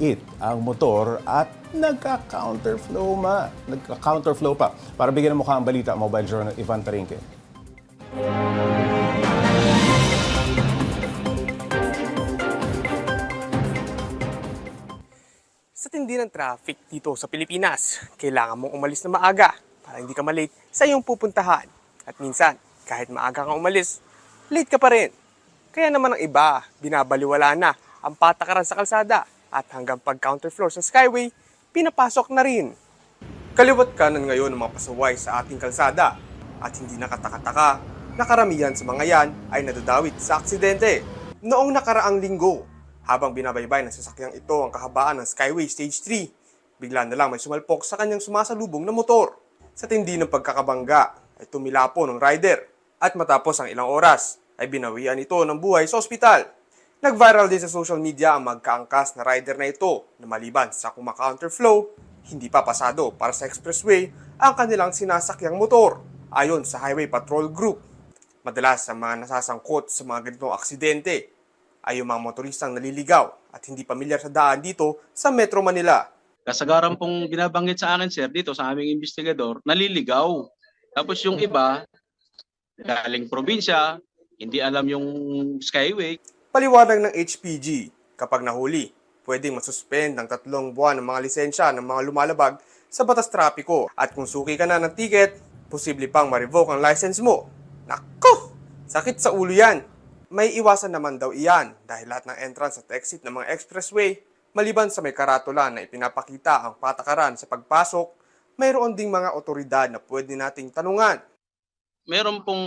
maliit ang motor at nagka-counterflow ma. Nagka-counterflow pa. Para bigyan ng mukha ang balita, Mobile Journal, Ivan Tarinque. Sa tindi ng traffic dito sa Pilipinas, kailangan mong umalis na maaga para hindi ka malate sa iyong pupuntahan. At minsan, kahit maaga kang umalis, late ka pa rin. Kaya naman ang iba, binabaliwala na ang patakaran sa kalsada at hanggang pag-counterflow sa skyway, pinapasok na rin. Kaliwat kanan ngayon ng mga pasaway sa ating kalsada at hindi nakataka-taka na karamihan sa mga yan ay nadadawit sa aksidente. Noong nakaraang linggo, habang binabaybay ng sasakyang ito ang kahabaan ng Skyway Stage 3, bigla na lang may sumalpok sa kanyang sumasalubong na motor. Sa tindi ng pagkakabangga ay tumilapo ng rider at matapos ang ilang oras ay binawian ito ng buhay sa ospital. Nag-viral din sa social media ang magkaangkas na rider na ito na maliban sa kumaka-counterflow, hindi pa pasado para sa expressway ang kanilang sinasakyang motor ayon sa Highway Patrol Group. Madalas ang mga nasasangkot sa mga ganitong aksidente ay yung mga motoristang naliligaw at hindi pamilyar sa daan dito sa Metro Manila. Kasagaran pong binabanggit sa akin, sir, dito sa aming investigador, naliligaw. Tapos yung iba, galing probinsya, hindi alam yung skyway. Paliwanag ng HPG, kapag nahuli, pwedeng masuspend ng tatlong buwan ng mga lisensya ng mga lumalabag sa batas trapiko at kung suki ka na ng ticket, posible pang ma-revoke ang license mo. Nako! Sakit sa ulo yan. May iwasan naman daw iyan dahil lahat ng entrance at exit ng mga expressway, maliban sa may karatula na ipinapakita ang patakaran sa pagpasok, mayroon ding mga otoridad na pwede nating tanungan. Meron pong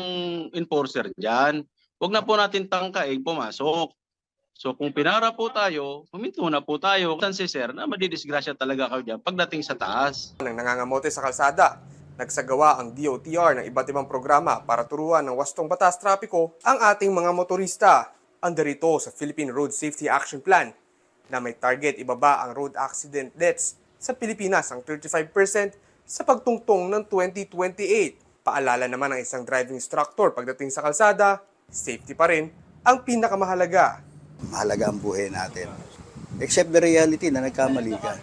enforcer dyan. Huwag na po natin tangkaig pumasok. So kung pinara po tayo, huminto na po tayo. Tansi sir, na madidisgrasya talaga kayo dyan pagdating sa taas. ng nangangamote sa kalsada. Nagsagawa ang DOTR ng iba't ibang programa para turuan ng wastong batas trapiko ang ating mga motorista. Under ito sa Philippine Road Safety Action Plan na may target ibaba ang road accident deaths sa Pilipinas ang 35% sa pagtungtong ng 2028. Paalala naman ng isang driving instructor pagdating sa kalsada, safety pa rin ang pinakamahalaga. mahalaga ang buhay natin. Except the reality na nagkamali ka.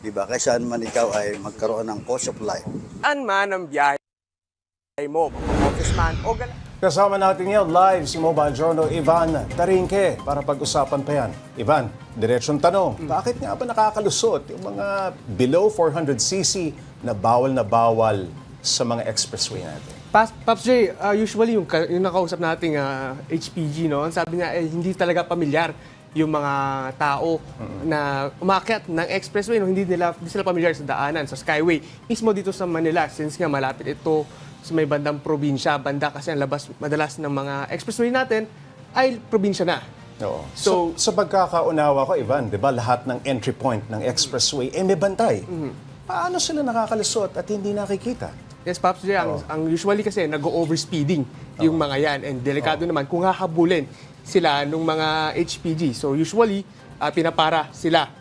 Di ba? Kaysa man ikaw ay magkaroon ng cost of life. An man ang biyahe mo, congressman o gala. Kasama natin ngayon live si Mobile Journal Ivan Tarinque para pag-usapan pa yan. Ivan, diretsong tanong, bakit nga ba nakakalusot yung mga below 400cc na bawal na bawal sa mga expressway natin? Pas, Paps J, uh, usually yung, yung nakausap nating uh, HPG, no, ang sabi niya, eh, hindi talaga pamilyar yung mga tao na umakyat ng expressway, no, hindi, nila, hindi sila pamilyar sa daanan, sa skyway. Mismo dito sa Manila, since nga malapit ito sa may bandang probinsya, banda kasi ang labas madalas ng mga expressway natin ay probinsya na. Oo. So, So- sa pagkakaunawa ko, Ivan, di ba, lahat ng entry point ng expressway, eh may bantay. Paano sila nakakalusot at hindi nakikita? Yes, Pops J, ang, ang usually kasi nag-overspeeding yung mga yan. And delikado naman kung hahabulin sila nung mga HPG. So usually, ah, pinapara sila.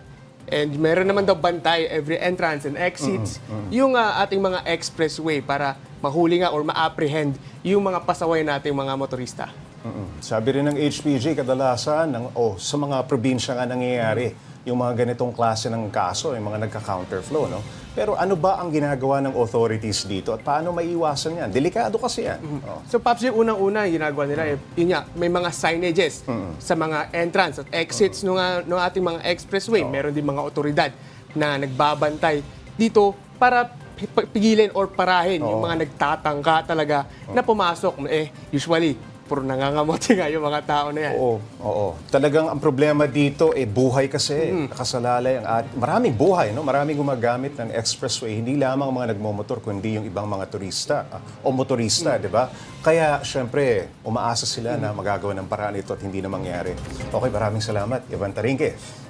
And meron naman daw bantay every entrance and exits yung ah, ating mga expressway para mahuli nga or ma-apprehend yung mga pasaway nating mga motorista. Mm-mm. Sabi rin ng HPG, kadalasan, ng, oh, sa mga probinsya nga nangyayari, yung mga ganitong klase ng kaso, yung mga nagka-counterflow, no? Pero ano ba ang ginagawa ng authorities dito at paano maiiwasan yan? Delikado kasi yan. Oh. So, Pops, yung unang-una, yung ginagawa nila, eh, yun nga, may mga signages sa mga entrance at exits ng, ng ating mga expressway. Meron din mga otoridad na nagbabantay dito para pi- pi- pigilin or parahin yung mga nagtatangka talaga na pumasok. Eh, usually, puro nangangamote nga yung mga tao na yan. Oo, oo. Talagang ang problema dito, eh, buhay kasi. Nakasalalay ang at maraming buhay, no? Maraming gumagamit ng expressway. Hindi lamang ang mga nagmomotor, kundi yung ibang mga turista ah, o motorista, di ba? Kaya, syempre, umaasa sila na magagawa ng paraan ito at hindi na mangyari. Okay, maraming salamat. Ivan Tarinque.